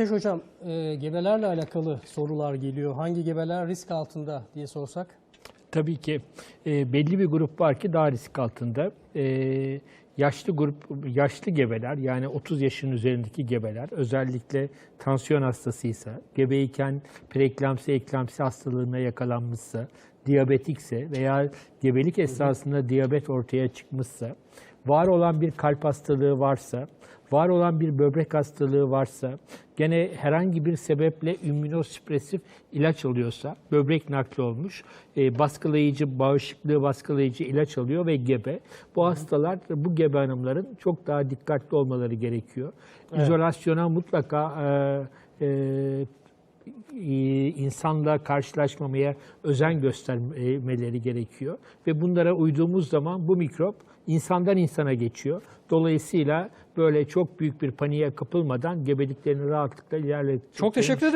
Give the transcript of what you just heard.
Ateş Hocam, e, gebelerle alakalı sorular geliyor. Hangi gebeler risk altında diye sorsak? Tabii ki e, belli bir grup var ki daha risk altında. E, yaşlı grup, yaşlı gebeler yani 30 yaşın üzerindeki gebeler özellikle tansiyon hastasıysa, gebeyken preeklamsi, eklamsi hastalığına yakalanmışsa, diyabetikse veya gebelik esnasında diyabet ortaya çıkmışsa, var olan bir kalp hastalığı varsa, var olan bir böbrek hastalığı varsa, gene herhangi bir sebeple ümünosüpresif ilaç alıyorsa, böbrek nakli olmuş, e, baskılayıcı, bağışıklığı baskılayıcı ilaç alıyor ve gebe. Bu hastalar, bu gebe hanımların çok daha dikkatli olmaları gerekiyor. İzolasyona mutlaka e, e, insanla karşılaşmamaya özen göstermeleri gerekiyor. Ve bunlara uyduğumuz zaman bu mikrop insandan insana geçiyor. Dolayısıyla böyle çok büyük bir paniğe kapılmadan gebeliklerini rahatlıkla ilerlettiklerini Çok teşekkür ederim.